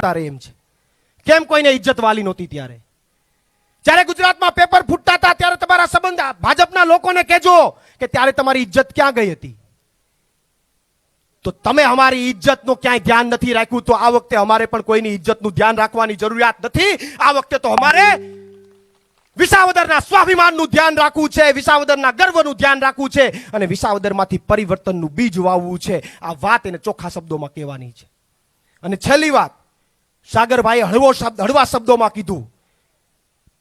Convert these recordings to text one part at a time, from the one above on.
તારે એમ છે. કેમ કોઈને ઇજ્જત વાલી નહોતી ત્યારે? જ્યારે ગુજરાતમાં પેપર ફૂટતા હતા, ત્યારે તમારા સંબંધ ભાજપના લોકોને કહેજો કે ત્યારે તમારી ઇજ્જત ક્યાં ગઈ હતી? તો તમે અમારી ઇજ્જતનું ક્યાંય ધ્યાન નથી રાખ્યું, તો આ વખતે અમારે પણ કોઈની ઇજ્જતનું ધ્યાન રાખવાની જરૂરિયાત નથી. આ વખતે તો અમારે વિસાવદરના સ્વાભિમાનનું ધ્યાન રાખવું છે, વિસાવદરના ગર્વનું ધ્યાન રાખવું છે અને વિસાવદરમાંથી પરિવર્તનનું બીજ વાવવું છે. આ વાત એને ચોખ્ખા શબ્દોમાં કહેવાની છે. અને છેલ્લી વાત સાગરભાઈએ હળવો શબ્દ, હળવા શબ્દોમાં કીધું,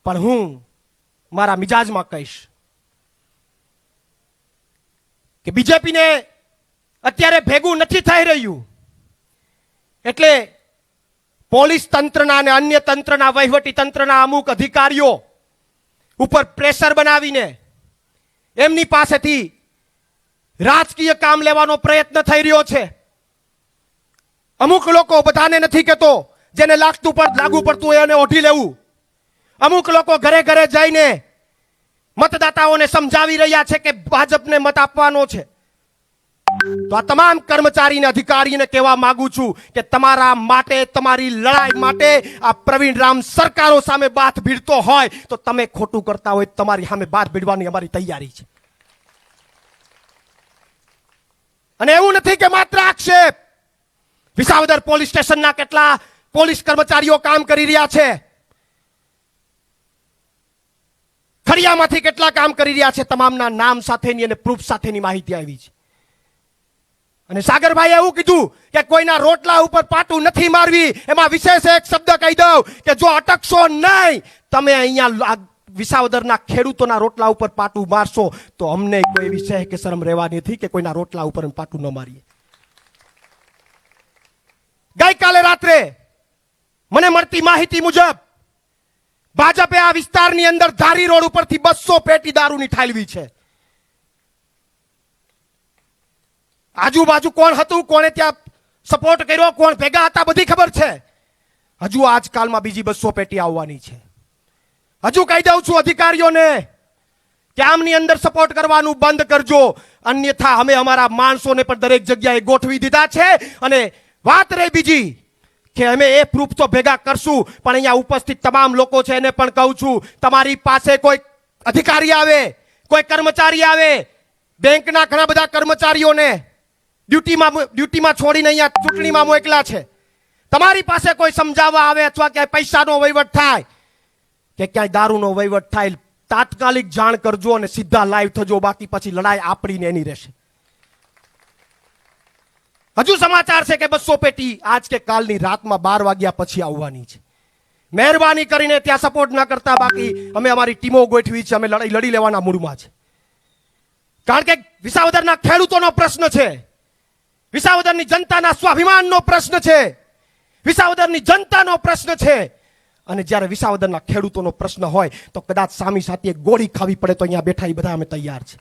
પણ હું મારા મિજાજમાં કહીશ કે બીજેપીને અત્યારે ભેગું નથી થઈ રહ્યું. એટલે પોલીસ તંત્રના અને અન્ય તંત્રના, વહીવટી તંત્રના અમુક અધિકારીઓ ઉપર પ્રેશર બનાવીને એમની પાસેથી રાજકીય કામ લેવાનો પ્રયત્ન થઈ રહ્યો છે. અમુક લોકો બધાને નથી કહેતો જેને લાગતું પણ લાગુ પડતું હોય એને ઓઢી લેવું. અમુક લોકો ઘરે ઘરે જઈને મતદાતાઓને સમજાવી રહ્યા છે કે ભાજપને મત આપવાનો છે. તો આ તમામ કર્મચારીને, અધિકારીને કહેવા માંગુ છું કે તમારા માટે, તમારી લડાઈ માટે આ પ્રવીણ રામ સરકારો સામે બાથ ભીડતો હોય તો તમે ખોટું કરતા હોય, તમારી સામે બાથ ભીડવાની અમારી તૈયારી છે. અને એવું નથી કે માત્ર આક્ષેપ. વિસાવદર પોલીસ સ્ટેશનના કેટલા પોલીસ કર્મચારીઓ કામ કરી રહ્યા છે. ખડિયામાંથી કેટલા કામ કરી રહ્યા છે તમામના નામ સાથેની અને પ્રૂફ સાથેની માહિતી આવી છે. અને સાગરભાઈએ એવું કીધું કે કોઈના રોટલા ઉપર પાટું નથી મારવી, એમાં વિશેષ એક શબ્દ કહી દઉં કે જો અટકશો નહીં, તમે અહીંયા વિસાવદરના ખેડૂતોના રોટલા ઉપર પાટું મારશો, તો અમને કોઈ એવી સહ કે શરમ રહેવાની હતી કે કોઈના રોટલા ઉપર પાટું ન મારીએ. ગઈકાલે રાત્રે મને મળતી માહિતી મુજબ, ભાજપે આ વિસ્તારની અંદર ધારી રોડ ઉપરથી બસો પેટી દારૂની ઠાલવી છે. આજુબાજુ કોણ હતું, કોણે ત્યાં સપોર્ટ કર્યો, કોણ ભેગા હતા, બધી ખબર છે. હજુ આજકાલમાં બીજી બસો પેટી આવવાની છે. હજુ કહી દઉં છું અધિકારીઓને કે આમની અંદર સપોર્ટ કરવાનું બંધ કરજો. અન્યથા અમે અમારા માણસોને પણ દરેક જગ્યાએ ગોઠવી દીધા છે. અને વાત રહી બીજી કે અમે એ પ્રૂફ તો ભેગા કરશું, પણ અહીંયા ઉપસ્થિત તમામ લોકો છે એને પણ કહું છું, તમારી પાસે કોઈ અધિકારી આવે, કોઈ કર્મચારી આવે, બેંકના ઘણા બધા કર્મચારીઓને ડ્યુટીમાં ડ્યુટીમાં છોડીને અહીંયા ચૂંટણીમાં મોકલા છે. તમારી પાસે કોઈ સમજાવવા આવે અથવા ક્યાંય પૈસાનો વહીવટ થાય, કે ક્યાંય દારૂનો વહીવટ થાય, તાત્કાલિક જાણ કરજો અને સીધા લાઈવ થજો, બાકી પછી લડાઈ આપણીને એની રહેશે. હજુ સમાચાર છે કે બસો પેટી આજ કે કાલની રાતમાં બાર વાગ્યા પછી આવવાની છે. મહેરબાની કરીને ત્યાં સપોર્ટ ન કરતા બાકી અમે અમારી ટીમો ગોઠવી છે, અમે લડાઈ લડી લેવાના મૂડમાં છે. કારણ કે વિસાવદરના ખેડૂતોનો પ્રશ્ન છે. વિસાવદરની જનતાના સ્વાભિમાનનો પ્રશ્ન છે. વિસાવદરની જનતાનો પ્રશ્ન છે. અને જ્યારે વિસાવદરના ખેડૂતોનો પ્રશ્ન હોય તો કદાચ સામી સાથે ગોળી ખાવી પડે તો અહીંયા બેઠા એ બધા અમે તૈયાર છે.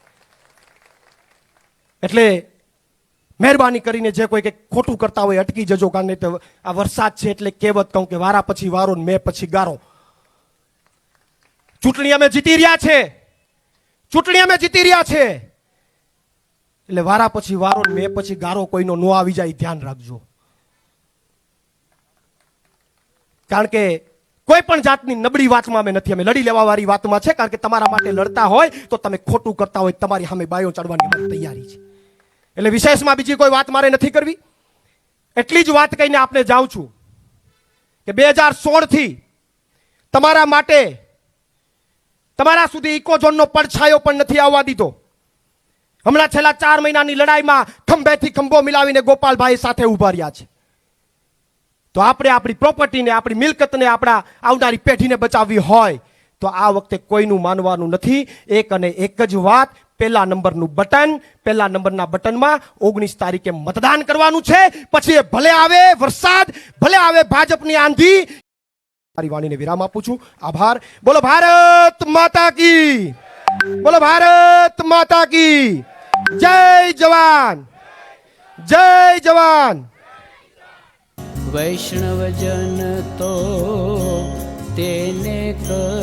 એટલે મહેરબાની કરીને જે કોઈ કંઈક ખોટું કરતા હોય, અટકી જજો કારણ કે આ વરસાદ છે એટલે કહેવત કહું કે વારા પછી વારો મેં પછી ગારો. ચૂંટણી અમે જીતી રહ્યા છે. ચૂંટણી અમે જીતી રહ્યા છે. એટલે વારા પછી વારો મેં પછી ગારો કોઈનો નો આવી જાય, ધ્યાન રાખજો. કારણ કે કોઈ પણ જાતની નબળી વાતમાં અમે નથી, અમે લડી લેવા વાળી વાતમાં છે, કારણ કે તમારા માટે લડતા હોય તો તમે ખોટું કરતા હોય, તમારી સામે બાયો ચડવાની તૈયારી છે. એટલે વિશેષમાં બીજી કોઈ વાત મારે નથી કરવી. એટલી જ વાત કહીને આપને જાઉં છું કે બે હજાર સોળથી તમારા માટે તમારા સુધી ઇકોઝોનનો પડછાયો પણ નથી આવવા દીધો. હમણાં છેલ્લા ચાર મહિનાની લડાઈમાં ખંભેથી ખંભો મિલાવીને ગોપાલભાઈ સાથે ઊભા રહ્યા છે. તો આપણે આપણી પ્રોપર્ટીને આપણી મિલકતને આપણા આવનારી પેઢીને બચાવવી હોય તો આ વખતે કોઈનું માનવાનું નથી. એક અને એક જ વાત પહેલા નંબરનું બટન, પહેલા નંબરના બટનમાં ઓગણીસ તારીખે મતદાન કરવાનું છે. પછી એ ભલે આવે વરસાદ, ભલે આવે ભાજપની આંધી. મારી વાણીને વિરામ આપું છું. આભાર. બોલો ભારત માતા કી. બોલો ભારત માતા કી. જય જવાન. જય જવાન. વૈષ્ણવજન તો તેને કહીએ